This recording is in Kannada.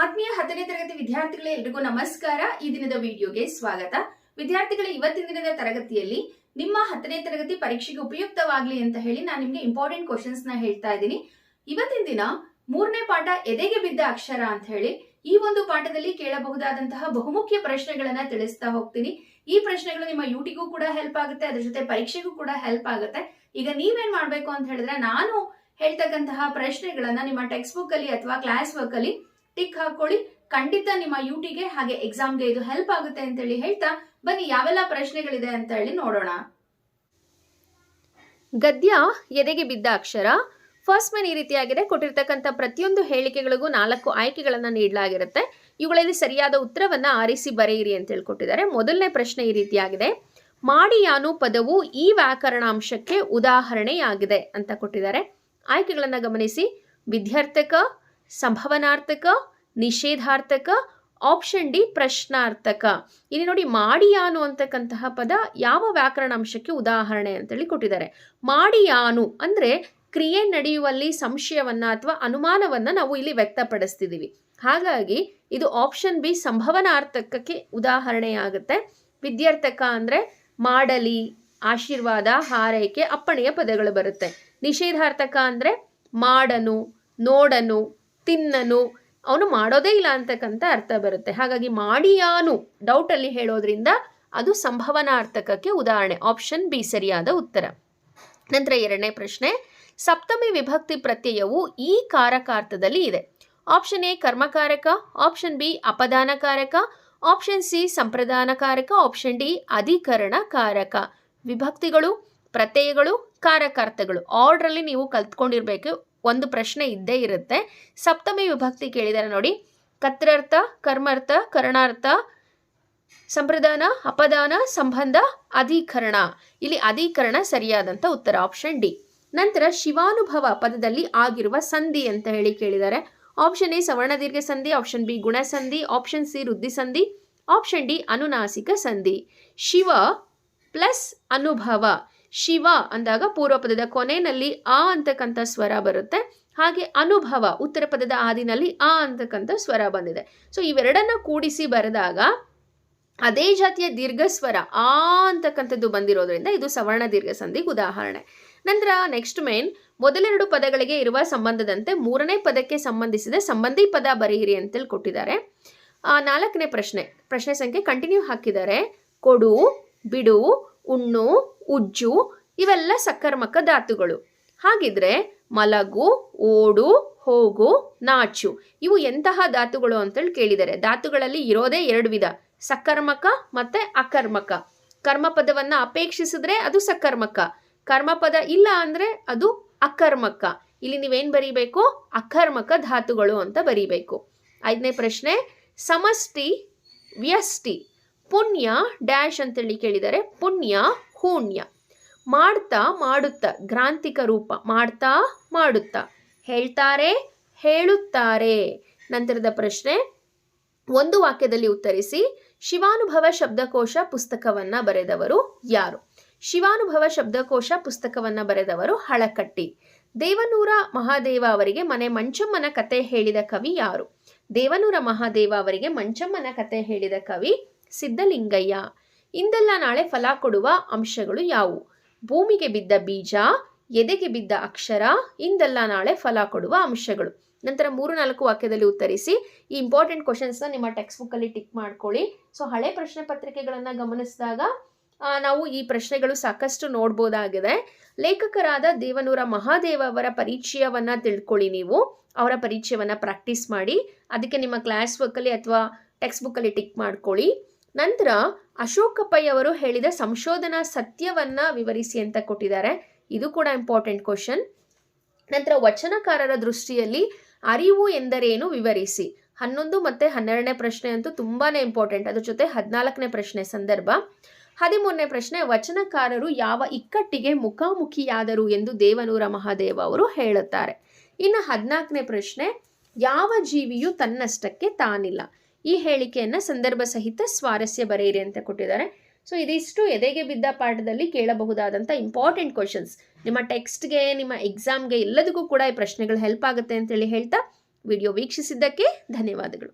ಆತ್ಮೀಯ ಹತ್ತನೇ ತರಗತಿ ವಿದ್ಯಾರ್ಥಿಗಳೇ, ಎಲ್ರಿಗೂ ನಮಸ್ಕಾರ. ಈ ದಿನದ ವಿಡಿಯೋಗೆ ಸ್ವಾಗತ. ವಿದ್ಯಾರ್ಥಿಗಳ, ಇವತ್ತಿನ ದಿನದ ತರಗತಿಯಲ್ಲಿ ನಿಮ್ಮ ಹತ್ತನೇ ತರಗತಿ ಪರೀಕ್ಷೆಗೆ ಉಪಯುಕ್ತವಾಗ್ಲಿ ಅಂತ ಹೇಳಿ ನಾನು ನಿಮ್ಗೆ ಇಂಪಾರ್ಟೆಂಟ್ ಕ್ವಶನ್ಸ್ನ ಹೇಳ್ತಾ ಇದ್ದೀನಿ. ಇವತ್ತಿನ ದಿನ ಮೂರನೇ ಪಾಠ ಎದೆಗೆ ಬಿದ್ದ ಅಕ್ಷರ ಅಂತ ಹೇಳಿ ಈ ಒಂದು ಪಾಠದಲ್ಲಿ ಕೇಳಬಹುದಾದಂತಹ ಬಹುಮುಖ್ಯ ಪ್ರಶ್ನೆಗಳನ್ನ ತಿಳಿಸ್ತಾ ಹೋಗ್ತೀನಿ. ಈ ಪ್ರಶ್ನೆಗಳು ನಿಮ್ಮ ಯೂಟಿಗೂ ಕೂಡ ಹೆಲ್ಪ್ ಆಗುತ್ತೆ, ಅದ್ರ ಜೊತೆ ಪರೀಕ್ಷೆಗೂ ಕೂಡ ಹೆಲ್ಪ್ ಆಗುತ್ತೆ. ಈಗ ನೀವೇನ್ ಮಾಡ್ಬೇಕು ಅಂತ ಹೇಳಿದ್ರೆ, ನಾನು ಹೇಳ್ತಕ್ಕಂತಹ ಪ್ರಶ್ನೆಗಳನ್ನ ನಿಮ್ಮ ಟೆಕ್ಸ್ಟ್ ಬುಕ್ ಅಲ್ಲಿ ಅಥವಾ ಕ್ಲಾಸ್ ವರ್ಕ್ ಅಲ್ಲಿ ಟಿಕ್ ಹಾಕೊಳ್ಳಿ. ಖಂಡಿತ ನಿಮ್ಮ ಯೂಟಿಗೆ ಹಾಗೆ ಎಕ್ಸಾಮ್ಗೆ ಇದು ಹೆಲ್ಪ್ ಆಗುತ್ತೆ ಅಂತ ಹೇಳಿ ಹೇಳ್ತಾ ಬನ್ನಿ, ಯಾವೆಲ್ಲ ಪ್ರಶ್ನೆಗಳಿದೆ ಅಂತ ಹೇಳಿ ನೋಡೋಣ. ಗದ್ಯ, ಎದೆಗೆ ಬಿದ್ದ ಅಕ್ಷರ ಫಸ್ಟ್ ಮನ್ ಈ ರೀತಿಯಾಗಿದೆ. ಕೊಟ್ಟಿರ್ತಕ್ಕಂಥ ಪ್ರತಿಯೊಂದು ಹೇಳಿಕೆಗಳಿಗೂ ನಾಲ್ಕು ಆಯ್ಕೆಗಳನ್ನು ನೀಡಲಾಗಿರುತ್ತೆ. ಇವುಗಳಲ್ಲಿ ಸರಿಯಾದ ಉತ್ತರವನ್ನು ಆರಿಸಿ ಬರೆಯಿರಿ ಅಂತ ಹೇಳ್ಕೊಟ್ಟಿದ್ದಾರೆ ಮೊದಲನೇ ಪ್ರಶ್ನೆ ಈ ರೀತಿಯಾಗಿದೆ. ಮಾಡಿಯಾನು ಪದವು ಈ ವ್ಯಾಕರಣಾಂಶಕ್ಕೆ ಉದಾಹರಣೆಯಾಗಿದೆ ಅಂತ ಕೊಟ್ಟಿದ್ದಾರೆ. ಆಯ್ಕೆಗಳನ್ನು ಗಮನಿಸಿ. ವಿದ್ಯಾರ್ಥಕ ಸಂಭವನಾರ್ಥಕ, ನಿಷೇಧಾರ್ಥಕ ಆಪ್ಷನ್ ಡಿ ಪ್ರಶ್ನಾರ್ಥಕ. ಇಲ್ಲಿ ನೋಡಿ ಮಾಡಿಯಾನು ಅಂತಕ್ಕಂತಹ ಪದ ಯಾವ ವ್ಯಾಕರಣಾಂಶಕ್ಕೆ ಉದಾಹರಣೆ ಅಂತೇಳಿ ಕೊಟ್ಟಿದ್ದಾರೆ. ಮಾಡಿಯಾನು ಅಂದ್ರೆ ಕ್ರಿಯೆ ನಡೆಯುವಲ್ಲಿ ಸಂಶಯವನ್ನ ಅಥವಾ ಅನುಮಾನವನ್ನ ನಾವು ಇಲ್ಲಿ ವ್ಯಕ್ತಪಡಿಸ್ತಿದ್ದೀವಿ ಹಾಗಾಗಿ ಇದು ಆಪ್ಷನ್ ಬಿ ಸಂಭವನಾರ್ಥಕಕ್ಕೆ ಉದಾಹರಣೆಯಾಗುತ್ತೆ. ವಿದ್ಯಾರ್ಥಕ ಅಂದ್ರೆ ಮಾಡಲಿ, ಆಶೀರ್ವಾದ, ಹಾರೈಕೆ, ಅಪ್ಪಣೆಯ ಪದಗಳು ಬರುತ್ತೆ. ನಿಷೇಧಾರ್ಥಕ ಅಂದ್ರೆ ಮಾಡನು, ನೋಡನು ತಿನ್ನನು. ಅವನು ಮಾಡೋದೇ ಇಲ್ಲ ಅಂತಕ್ಕಂಥ ಅರ್ಥ ಬರುತ್ತೆ. ಹಾಗಾಗಿ ಮಾಡಿಯಾನು ಡೌಟಲ್ಲಿ ಹೇಳೋದ್ರಿಂದ ಅದು ಸಂಭವನಾರ್ಥಕಕ್ಕೆ ಉದಾಹರಣೆ. ಆಪ್ಷನ್ ಬಿ ಸರಿಯಾದ ಉತ್ತರ. ನಂತರ ಎರಡನೇ ಪ್ರಶ್ನೆ, ಸಪ್ತಮಿ ವಿಭಕ್ತಿ ಪ್ರತ್ಯಯವು ಈ ಕಾರಕಾರ್ಥದಲ್ಲಿ ಇದೆ. ಆಪ್ಷನ್ ಎ, ಕರ್ಮಕಾರಕ. ಆಪ್ಷನ್ ಬಿ, ಅಪದಾನಕಾರಕ. ಆಪ್ಷನ್ ಸಿ, ಸಂಪ್ರದಾನಕಾರಕ. ಆಪ್ಷನ್ ಡಿ ಅಧಿಕರಣ ಕಾರಕ ವಿಭಕ್ತಿಗಳು, ಪ್ರತ್ಯಯಗಳು, ಕಾರಕಾರ್ಥಗಳು. ಆರ್ಡ್ರಲ್ಲಿ ನೀವು ಕಲ್ತ್ಕೊಂಡಿರ್ಬೇಕು. ಒಂದು ಪ್ರಶ್ನೆ ಇದ್ದೇ ಇರುತ್ತೆ. ಸಪ್ತಮಿ ವಿಭಕ್ತಿ ಕೇಳಿದಾರೆ ನೋಡಿ. ಕತ್ರರ್ಥ, ಕರ್ಮಾರ್ಥ, ಕರ್ಣಾರ್ಥ, ಸಂಪ್ರದಾನ, ಅಪದಾನ, ಸಂಬಂಧ, ಅಧಿಕರಣ. ಇಲ್ಲಿ ಅಧಿಕರಣ ಸರಿಯಾದಂಥ ಉತ್ತರ ಆಪ್ಷನ್ ಡಿ ನಂತರ ಶಿವಾನುಭವ ಪದದಲ್ಲಿ ಆಗಿರುವ ಸಂಧಿ ಅಂತ ಹೇಳಿ ಕೇಳಿದ್ದಾರೆ ಆಪ್ಷನ್ ಎ ಸವರ್ಣ ದೀರ್ಘ ಸಂಧಿ ಆಪ್ಷನ್ ಬಿ ಗುಣ ಸಂಧಿ ಆಪ್ಷನ್ ಸಿ ವೃದ್ಧಿ ಸಂಧಿ ಆಪ್ಷನ್ ಡಿ ಅನುನಾಸಿಕ ಸಂಧಿ. ಶಿವ ಪ್ಲಸ್ ಅನುಭವ. ಶಿವ ಅಂದಾಗ ಪೂರ್ವ ಪದದ ಕೊನೆಯಲ್ಲಿ ಆ ಅಂತಕ್ಕಂಥ ಸ್ವರ ಬರುತ್ತೆ. ಹಾಗೆ ಅನುಭವ ಉತ್ತರ ಪದದ ಆದಿನಲ್ಲಿ ಆ ಅಂತಕ್ಕಂಥ ಸ್ವರ ಬಂದಿದೆ. ಸೊ ಇವೆರಡನ್ನ ಕೂಡಿಸಿ ಬರೆದಾಗ ಅದೇ ಜಾತಿಯ ದೀರ್ಘ ಸ್ವರ ಆ ಅಂತಕ್ಕಂಥದ್ದು ಬಂದಿರೋದ್ರಿಂದ ಇದು ಸವರ್ಣ ದೀರ್ಘ ಸಂಧಿಗೆ ಉದಾಹರಣೆ. ನಂತರ ನೆಕ್ಸ್ಟ್ ಮೇನ್ ಮೊದಲೆರಡು ಪದಗಳಿಗೆ ಇರುವ ಸಂಬಂಧದಂತೆ ಮೂರನೇ ಪದಕ್ಕೆ ಸಂಬಂಧಿಸಿದ ಸಂಬಂಧಿ ಪದ ಬರೆಯಿರಿ ಅಂತೇಳಿ ಕೊಟ್ಟಿದ್ದಾರೆ. ನಾಲ್ಕನೇ ಪ್ರಶ್ನೆ ಪ್ರಶ್ನೆ ಸಂಖ್ಯೆ ಕಂಟಿನ್ಯೂ ಹಾಕಿದ್ದಾರೆ. ಕೊಡು, ಬಿಡು, ಉಣ್ಣು ಉಜ್ಜು, ಇವೆಲ್ಲ ಸಕರ್ಮಕ ಧಾತುಗಳು. ಹಾಗಿದ್ರೆ ಮಲಗು, ಓಡು, ಹೋಗು, ನಾಚು, ಇವು ಎಂತಹ ಧಾತುಗಳು ಅಂತೇಳಿ ಕೇಳಿದ್ದಾರೆ ಧಾತುಗಳಲ್ಲಿ ಇರೋದೇ ಎರಡು ವಿಧ, ಸಕರ್ಮಕ ಮತ್ತೆ ಅಕರ್ಮಕ. ಕರ್ಮಪದವನ್ನ ಅಪೇಕ್ಷಿಸಿದ್ರೆ ಅದು ಸಕರ್ಮಕ, ಕರ್ಮಪದ ಇಲ್ಲ ಅಂದ್ರೆ ಅದು ಅಕರ್ಮಕ. ಇಲ್ಲಿ ನೀವೇನ್ ಬರೀಬೇಕು? ಅಕರ್ಮಕ ಧಾತುಗಳು ಅಂತ ಬರೀಬೇಕು. ಐದನೇ ಪ್ರಶ್ನೆ, ಸಮಷ್ಟಿ, ವ್ಯಷ್ಟಿ. ಪುಣ್ಯ ಡ್ಯಾಶ್ ಅಂತೇಳಿ ಕೇಳಿದರೆ ಪುಣ್ಯ, ಹೂಣ್ಯ. ಮಾಡ್ತಾ, ಮಾಡುತ್ತಾ, ಗ್ರಾಂಥಿಕ ರೂಪ. ಮಾಡ್ತಾ, ಮಾಡುತ್ತಾ. ಹೇಳ್ತಾರೆ, ಹೇಳುತ್ತಾರೆ. ನಂತರದ ಪ್ರಶ್ನೆ, ಒಂದು ವಾಕ್ಯದಲ್ಲಿ ಉತ್ತರಿಸಿ, ಶಿವಾನುಭವ ಶಬ್ದಕೋಶ ಪುಸ್ತಕವನ್ನ ಬರೆದವರು ಯಾರು? ಶಿವಾನುಭವ ಶಬ್ದಕೋಶ ಪುಸ್ತಕವನ್ನ ಬರೆದವರು ಹಳಕಟ್ಟಿ. ದೇವನೂರ ಮಹಾದೇವ ಅವರಿಗೆ ಮನೆ ಮಂಚಮ್ಮನ ಕತೆ ಹೇಳಿದ ಕವಿ ಯಾರು? ದೇವನೂರ ಮಹಾದೇವ ಅವರಿಗೆ ಮಂಚಮ್ಮನ ಕತೆ ಹೇಳಿದ ಕವಿ ಸಿದ್ಧಲಿಂಗಯ್ಯ. ಇಂದೆಲ್ಲ ನಾಳೆ ಫಲ ಕೊಡುವ ಅಂಶಗಳು ಯಾವುವು? ಭೂಮಿಗೆ ಬಿದ್ದ ಬೀಜ, ಎದೆಗೆ ಬಿದ್ದ ಅಕ್ಷರ, ಇಂದೆಲ್ಲ ನಾಳೆ ಫಲ ಕೊಡುವ ಅಂಶಗಳು. ನಂತರ ಮೂರು ನಾಲ್ಕು ವಾಕ್ಯದಲ್ಲಿ ಉತ್ತರಿಸಿ ಈ ಇಂಪಾರ್ಟೆಂಟ್ ಕ್ವಶನ್ಸ್ನ ನಿಮ್ಮ ಟೆಕ್ಸ್ಟ್ ಬುಕ್ಕಲ್ಲಿ ಟಿಕ್ ಮಾಡ್ಕೊಳ್ಳಿ. ಸೊ ಹಳೆ ಪ್ರಶ್ನೆ ಪತ್ರಿಕೆಗಳನ್ನು ಗಮನಿಸಿದಾಗ ನಾವು ಈ ಪ್ರಶ್ನೆಗಳು ಸಾಕಷ್ಟು ನೋಡ್ಬೋದಾಗಿದೆ. ಲೇಖಕರಾದ ದೇವನೂರ ಮಹಾದೇವ ಅವರ ಪರಿಚಯವನ್ನ ತಿಳ್ಕೊಳ್ಳಿ ನೀವು. ಅವರ ಪರಿಚಯವನ್ನ ಪ್ರಾಕ್ಟೀಸ್ ಮಾಡಿ. ಅದಕ್ಕೆ ನಿಮ್ಮ ಕ್ಲಾಸ್ ವರ್ಕಲ್ಲಿ ಅಥವಾ ಟೆಕ್ಸ್ಟ್ ಬುಕ್ಕಲ್ಲಿ ಟಿಕ್ ಮಾಡ್ಕೊಳ್ಳಿ. ನಂತರ ಅಶೋಕ ಪೈ ಅವರು ಹೇಳಿದ ಸಂಶೋಧನಾ ಸತ್ಯವನ್ನ ವಿವರಿಸಿ ಅಂತ ಕೊಟ್ಟಿದ್ದಾರೆ. ಇದು ಕೂಡ ಇಂಪಾರ್ಟೆಂಟ್ ಕ್ವಶನ್ ನಂತರ ವಚನಕಾರರ ದೃಷ್ಟಿಯಲ್ಲಿ ಅರಿವು ಎಂದರೇನು ವಿವರಿಸಿ. ಹನ್ನೊಂದು ಮತ್ತೆ ಹನ್ನೆರಡನೇ ಪ್ರಶ್ನೆ ಅಂತೂ ತುಂಬಾನೇ ಇಂಪಾರ್ಟೆಂಟ್ ಅದ್ರ ಜೊತೆ ಹದಿನಾಲ್ಕನೇ ಪ್ರಶ್ನೆ ಸಂದರ್ಭ. ಹದಿಮೂರನೇ ಪ್ರಶ್ನೆ, ವಚನಕಾರರು ಯಾವ ಇಕ್ಕಟ್ಟಿಗೆ ಮುಖಾಮುಖಿಯಾದರು ಎಂದು ದೇವನೂರ ಮಹಾದೇವ ಅವರು ಹೇಳುತ್ತಾರೆ. ಇನ್ನು ಹದಿನಾಲ್ಕನೇ ಪ್ರಶ್ನೆ, ಯಾವ ಜೀವಿಯು ತನ್ನಷ್ಟಕ್ಕೆ ತಾನಿಲ್ಲ. ಈ ಹೇಳಿಕೆಯನ್ನು ಸಂದರ್ಭ ಸಹಿತ ಸ್ವಾರಸ್ಯ ಬರೆಯಿರಿ ಅಂತ ಕೊಟ್ಟಿದ್ದಾರೆ. ಸೊ ಇದಿಷ್ಟು ಎದೆಗೆ ಬಿದ್ದ ಪಾಠದಲ್ಲಿ ಕೇಳಬಹುದಾದಂಥ ಇಂಪಾರ್ಟೆಂಟ್ ಕ್ವಶನ್ಸ್ ನಿಮ್ಮ ಟೆಕ್ಸ್ಟ್ಗೆ ನಿಮ್ಮ ಎಕ್ಸಾಮ್ಗೆ ಎಲ್ಲದಕ್ಕೂ ಕೂಡ ಈ ಪ್ರಶ್ನೆಗಳು ಹೆಲ್ಪ್ ಆಗುತ್ತೆ ಅಂತೇಳಿ ಹೇಳ್ತಾ ವಿಡಿಯೋ ವೀಕ್ಷಿಸಿದ್ದಕ್ಕೆ ಧನ್ಯವಾದಗಳು.